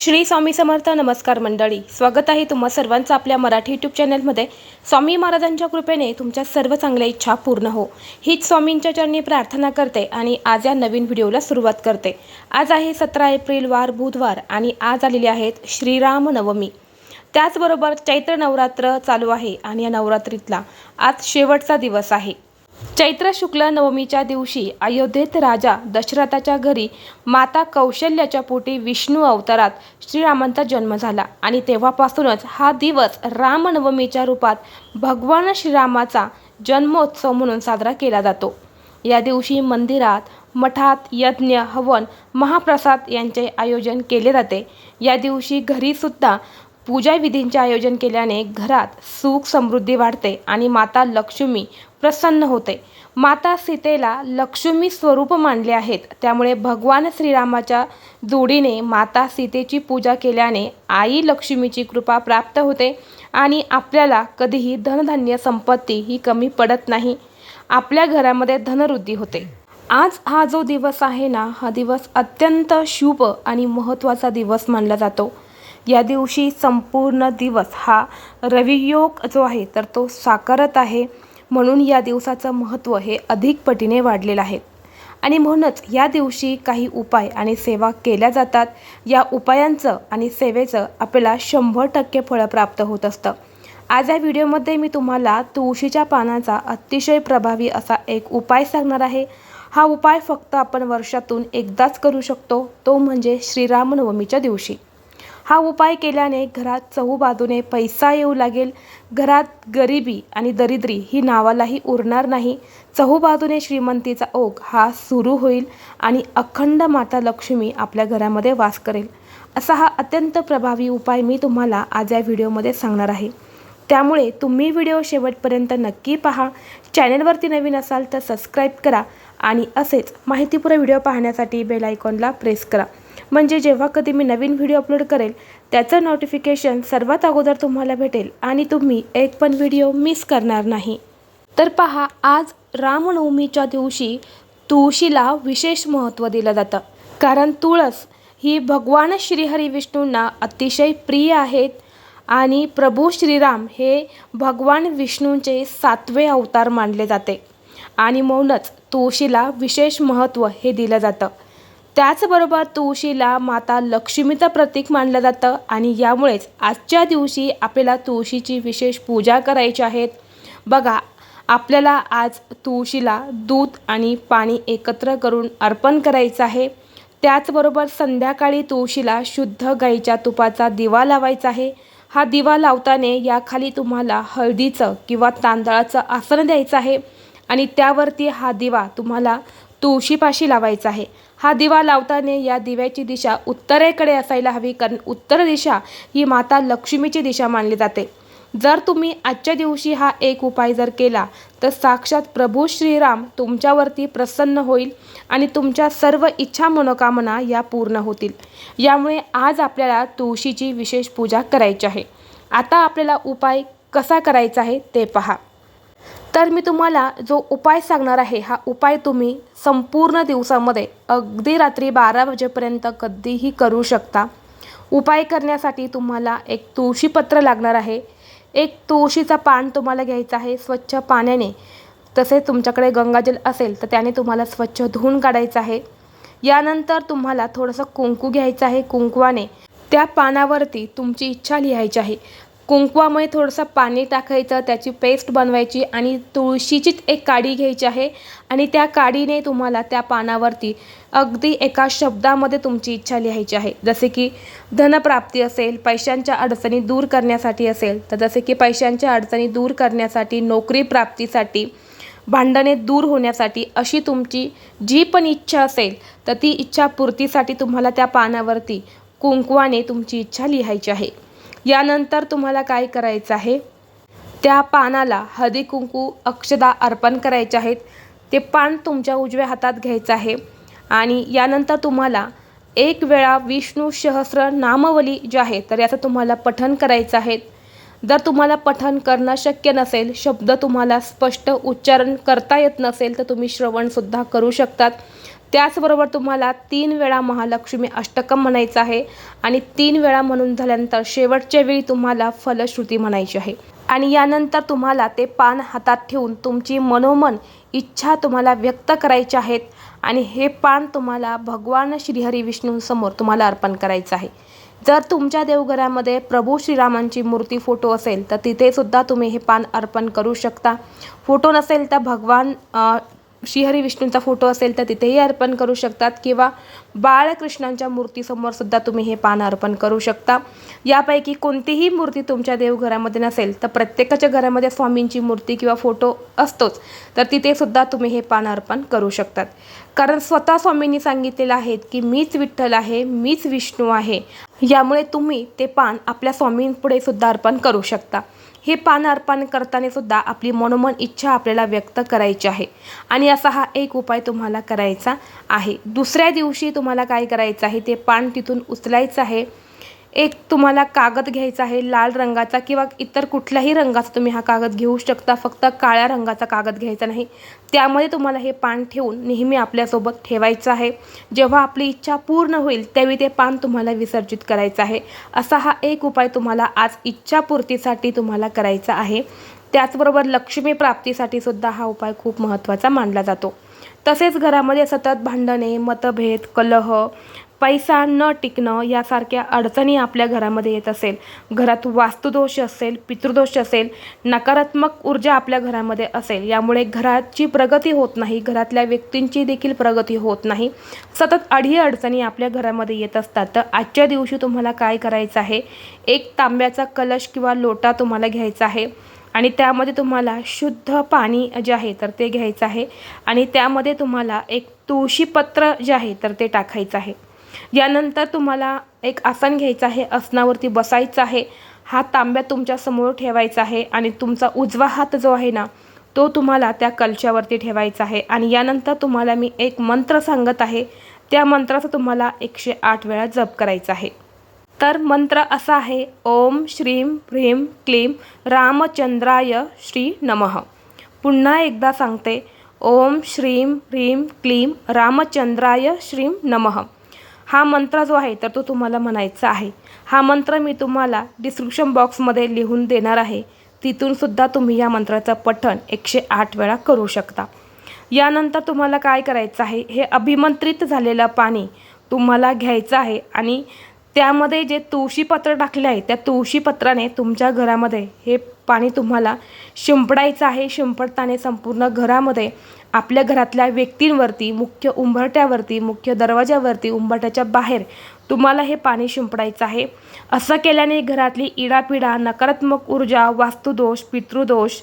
श्री स्वामी समर्थ नमस्कार मंडळी. स्वागत आहे तुम्हा सर्वांचं आपल्या मराठी यूट्यूब चॅनलमध्ये स्वामी महाराजांच्या कृपेने तुमच्या सर्व चांगल्या इच्छा पूर्ण हो. हीच स्वामींच्या चरणी प्रार्थना करते आणि आज या नवीन व्हिडिओला सुरुवात करते. आज आहे सतरा एप्रिल वार बुधवार आणि आज आलेली आहेत श्रीराम नवमी. त्याचबरोबर चैत्र नवरात्र चालू आहे आणि या नवरात्रीतला आज शेवटचा दिवस आहे. चैत्र शुक्ल नवमीच्या दिवशी अयोध्येत राजा दशरथाच्या घरी माता कौशल्याच्या पोटी विष्णू अवतारात श्रीरामांचा जन्म झाला. आणि तेव्हापासूनच हा दिवस रामनवमीच्या रूपात भगवान श्रीरामाचा जन्मोत्सव म्हणून साजरा केला जातो. या दिवशी मंदिरात मठात यज्ञ हवन महाप्रसाद यांचे आयोजन केले जाते. या दिवशी घरीसुद्धा पूजा विधींचे आयोजन केल्याने घरात सुख समृद्धी वाढते आणि माता लक्ष्मी प्रसन्न होते. माता सीतेला लक्ष्मी स्वरूप मानले आहेत. त्यामुळे भगवान श्रीरामाच्या जोडीने माता सीतेची पूजा केल्याने आई लक्ष्मीची कृपा प्राप्त होते आणि आपल्याला कधीही धनधान्य संपत्ती ही कमी पडत नाही. आपल्या घरामध्ये धनवृद्धी होते. आज हा जो दिवस आहे ना हा दिवस अत्यंत शुभ आणि महत्त्वाचा दिवस मानला जातो. या दिवशी संपूर्ण दिवस हा रवियोग जो आहे तर तो साकारत आहे. म्हणून या दिवसाचं महत्त्व हे अधिक पटीने वाढलेलं आहे. आणि म्हणूनच या दिवशी काही उपाय आणि सेवा केल्या जातात. या उपायांचं आणि सेवेचं आपल्याला शंभर टक्के फळं प्राप्त होत असतं. आज या व्हिडिओमध्ये मी तुम्हाला तुळशीच्या पानाचा अतिशय प्रभावी असा एक उपाय सांगणार आहे. हा उपाय फक्त आपण वर्षातून एकदाच करू शकतो. तो म्हणजे श्रीरामनवमीच्या दिवशी. हा उपाय केल्याने घरात चहूबाजूने पैसा येऊ लागेल. घरात गरिबी आणि दरिद्री ही नावालाही उरणार नाही. चहूबाजूने श्रीमंतीचा ओघ हा सुरू होईल आणि अखंड माता लक्ष्मी आपल्या घरामध्ये वास करेल. असा हा अत्यंत प्रभावी उपाय मी तुम्हाला आज या व्हिडिओमध्ये सांगणार आहे. त्यामुळे तुम्ही व्हिडिओ शेवटपर्यंत नक्की पहा. चॅनलवरती नवीन असाल तर सबस्क्राईब करा आणि असेच माहितीपूर्ण व्हिडिओ पाहण्यासाठी बेल आयकॉनला प्रेस करा. म्हणजे जेव्हा कधी मी नवीन व्हिडिओ अपलोड करेल त्याचं नोटिफिकेशन सर्वात अगोदर तुम्हाला भेटेल आणि तुम्ही एक पण व्हिडिओ मिस करणार नाही. तर पहा आज रामनवमीच्या दिवशी तुळशीला विशेष महत्त्व दिलं जातं. कारण तुळस ही भगवान श्रीहरी विष्णूंना अतिशय प्रिय आहेत आणि प्रभू श्रीराम हे भगवान विष्णूंचे सातवे अवतार मानले जाते. आणि म्हणूनच तुळशीला विशेष महत्त्व हे दिलं जातं. त्याचबरोबर तुळशीला माता लक्ष्मीचं प्रतीक मानलं जातं आणि यामुळेच आजच्या दिवशी आपल्याला तुळशीची विशेष पूजा करायची आहेत बघा आपल्याला आज तुळशीला दूध आणि पाणी एकत्र करून अर्पण करायचं आहे. त्याचबरोबर संध्याकाळी तुळशीला शुद्ध गाईच्या तुपाचा दिवा लावायचा आहे. हा दिवा लावताना याखाली तुम्हाला हळदीचं किंवा तांदळाचं आसन द्यायचं आहे. आणि त्यावरती हा दिवा तुम्हाला तुळशीपाशी लावायचा आहे. हा दिवा लावताना या दिव्याची दिशा उत्तरेकडे असायला हवी कारण उत्तर दिशा ही माता लक्ष्मीची दिशा मानली जाते. जर तुम्ही आजच्या दिवशी हा एक उपाय जर केला तर साक्षात प्रभू श्रीराम तुमच्यावरती प्रसन्न होईल आणि तुमच्या सर्व इच्छा मनोकामना या पूर्ण होतील. यामुळे आज आपल्याला तुळशीची विशेष पूजा करायची आहे. आता आपल्याला उपाय कसा करायचा आहे ते पहा. तर मी तुम्हाला जो उपाय सांगणार आहे हा उपाय तुम्ही संपूर्ण दिवसामध्ये अगदी रात्री बारा वाजेपर्यंत कधीही करू शकता. उपाय करण्यासाठी तुम्हाला एक तुळशीपत्र लागणार आहे. एक तुळशीचा पान तुम्हाला घ्यायचा आहे स्वच्छ पाण्याने. तसेच तुमच्याकडे गंगाजल असेल तर त्याने तुम्हाला स्वच्छ धुवून काढायचं आहे. यानंतर तुम्हाला थोडंसं कुंकू घ्यायचं आहे कुंकवाने. त्या पानावरती तुमची इच्छा लिहायची आहे. कुंकवामुळे थोडंसं पाणी टाकायचं त्याची पेस्ट बनवायची आणि तुळशीचीच एक काडी घ्यायची आहे आणि त्या काडीने तुम्हाला त्या पानावरती अगदी एका शब्दामध्ये तुमची इच्छा लिहायची आहे. जसे की धनप्राप्ती असेल पैशांच्या अडचणी दूर करण्यासाठी असेल तर जसे की पैशांच्या अडचणी दूर करण्यासाठी नोकरी प्राप्तीसाठी भांडणे दूर होण्यासाठी अशी तुमची जी पण इच्छा असेल तर ती इच्छापूर्तीसाठी तुम्हाला त्या पानावरती कुंकवाने तुमची इच्छा लिहायची आहे. यानंतर तुम्हाला काय करायचं आहे? त्या पानाला हळदी कुंकू अक्षदा अर्पण करायचे आहेत. ते पान तुमच्या उजव्या हातात घ्यायचं आहे. आणि यानंतर तुम्हाला एक वेळा विष्णू सहस्र नामवली जे आहे तर याचं तुम्हाला पठण करायचं आहे. जर तुम्हाला पठण करणं शक्य नसेल शब्द तुम्हाला स्पष्ट उच्चारण करता येत नसेल तर तुम्ही श्रवणसुद्धा करू शकतात. त्याचबरोबर तुम्हाला तीन वेळा महालक्ष्मी अष्टकम म्हणायचं आहे आणि तीन वेळा म्हणून झाल्यानंतर शेवटच्या वेळी तुम्हाला फलश्रुती म्हणायची आहे. आणि यानंतर तुम्हाला ते पान हातात ठेवून तुमची मनोमन इच्छा तुम्हाला व्यक्त करायची आहेत आणि हे पान तुम्हाला भगवान श्रीहरी विष्णूंसमोर तुम्हाला अर्पण करायचं आहे. जर तुमच्या देवघरामध्ये प्रभू श्रीरामांची मूर्ती फोटो असेल तर तिथेसुद्धा तुम्ही हे पान अर्पण करू शकता. फोटो नसेल तर भगवान श्रीहरी विष्णूंचा फोटो असेल तर तिथेही अर्पण करू शकतात किंवा बाळकृष्णांच्या मूर्तीसमोर सुद्धा तुम्ही हे पान अर्पण करू शकता. यापैकी कोणतीही मूर्ती तुमच्या देवघरामध्ये नसेल तर प्रत्येकाच्या घरामध्ये स्वामींची मूर्ती किंवा फोटो असतोच. तर तिथे सुद्धा तुम्ही हे पान अर्पण करू शकतात. कारण स्वतः स्वामींनी सांगितलेलं आहे की मीच विठ्ठल आहे मीच विष्णू आहे. यामुळे तुम्ही ते पान आपल्या स्वामींपुढे सुद्धा अर्पण करू शकता. हे पान अर्पण करताना सुद्धा आपली मनोमन इच्छा आपल्याला व्यक्त करायची आहे. आणि असा हा एक उपाय तुम्हाला करायचा आहे. दुसऱ्या दिवशी तुम्हाला काय करायचं आहे? ते पान तिथून उचलायचं आहे. एक तुम्हाला कागद घ्यायचा आहे लाल रंगाचा किंवा इतर कुठल्याही रंगाचा तुम्ही हा कागद घेऊ शकता फक्त काळ्या रंगाचा कागद घ्यायचा नाही. त्यामध्ये तुम्हाला हे पान ठेवून नेहमी आपल्यासोबत ठेवायचं आहे. जेव्हा आपली इच्छा पूर्ण होईल त्यावेळी ते पान तुम्हाला विसर्जित करायचं आहे. असा हा एक उपाय तुम्हाला आज इच्छापूर्तीसाठी तुम्हाला करायचा आहे. त्याचबरोबर लक्ष्मी प्राप्तीसाठी सुद्धा हा उपाय खूप महत्त्वाचा मानला जातो. तसेच घरामध्ये सतत भांडणे मतभेद कलह पैसा न टिकणं यासारख्या अडचणी आपल्या घरामध्ये येत असेल. घरात वास्तुदोष असेल पितृदोष असेल नकारात्मक ऊर्जा आपल्या घरामध्ये असेल. यामुळे घराची प्रगती होत नाही घरातल्या व्यक्तींची देखील प्रगती होत नाही. सतत अडी अडचणी आपल्या घरामध्ये येत असतात. तर आजच्या दिवशी तुम्हाला काय करायचं आहे? एक तांब्याचा कलश किंवा लोटा तुम्हाला घ्यायचा आहे आणि त्यामध्ये तुम्हाला शुद्ध पाणी जे आहे तर ते घ्यायचं आहे आणि त्यामध्ये तुम्हाला एक तुळशीपत्र जे आहे तर ते टाकायचं आहे. यानंतर तुम्हाला एक आसन घ्यायचं आहे आसनावरती बसायचं आहे. हात तांब्या तुमच्यासमोर ठेवायचा आहे आणि तुमचा उजवा हात जो आहे ना तो तुम्हाला त्या कलशावरती ठेवायचा आहे. आणि यानंतर तुम्हाला मी एक मंत्र सांगत आहे. त्या मंत्राचा तुम्हाला एकशे आठ वेळा जप करायचा आहे. तर मंत्र असा आहे ओम श्रीम ह्रीम क्लीम रामचंद्राय श्री नमः. पुन्हा एकदा सांगते ओम श्रीम ह्रीम क्लीम रामचंद्राय श्रीम नमः. हा मंत्र जो आहे तर तो तुम्हाला म्हणायचा आहे. हा मंत्र मी तुम्हाला डिस्क्रिप्शन बॉक्समध्ये लिहून देणार आहे. तिथूनसुद्धा तुम्ही या मंत्राचं पठण एकशे आठ वेळा करू शकता. यानंतर तुम्हाला काय करायचं आहे हे अभिमंत्रित झालेलं पाणी तुम्हाला घ्यायचं आहे आणि त्यामध्ये जे तुळशीपत्र टाकले आहे त्या तुळशीपत्राने तुमच्या घरामध्ये हे पाणी तुम्हाला शिंपडायचं आहे शिंपडताना संपूर्ण घरामध्ये आपल्या घरातल्या व्यक्तींवरती मुख्य उंबरट्यावरती मुख्य दरवाजावरती उंबरट्याच्या बाहेर तुम्हाला हे पाणी शिंपडायचं आहे. असं केल्याने घरातली इडापिडा नकारात्मक ऊर्जा वास्तुदोष पितृदोष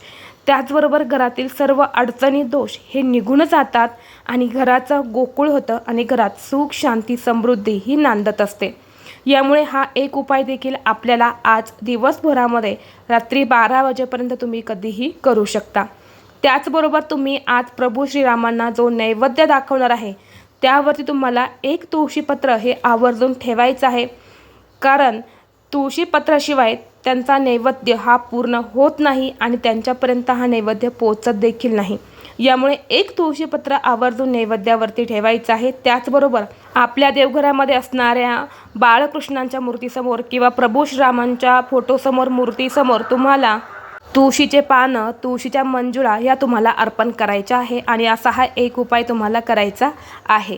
त्याचबरोबर घरातील सर्व अडचणी दोष हे निघून जातात आणि घराचं गोकुळ होतं आणि घरात सुख शांती समृद्धी ही नांदत असते. यामुळे हा एक उपाय देखील आपल्याला आज दिवसभरामध्ये रात्री बारा वाजेपर्यंत तुम्ही कधीही करू शकता. त्याचबरोबर तुम्ही आज प्रभू श्रीरामांना जो नैवेद्य दाखवणार आहे त्यावरती तुम्हाला एक तुळशीपत्र हे आवर्जून ठेवायचं आहे. कारण तुळशीपत्राशिवाय त्यांचा नैवेद्य हा पूर्ण होत नाही आणि त्यांच्यापर्यंत हा नैवेद्य पोचत देखील नाही. यामुळे एक तुळशीपत्र आवर्जून नैवेद्यावरती ठेवायचं आहे. त्याचबरोबर आपल्या देवघरामध्ये असणाऱ्या बाळकृष्णांच्या मूर्तीसमोर किंवा प्रभू श्रीरामांच्या फोटोसमोर मूर्तीसमोर तुम्हाला तुळशीचे पानं तुळशीच्या मंजुळा या तुम्हाला अर्पण करायच्या आहे आणि असा हा एक उपाय तुम्हाला करायचा आहे.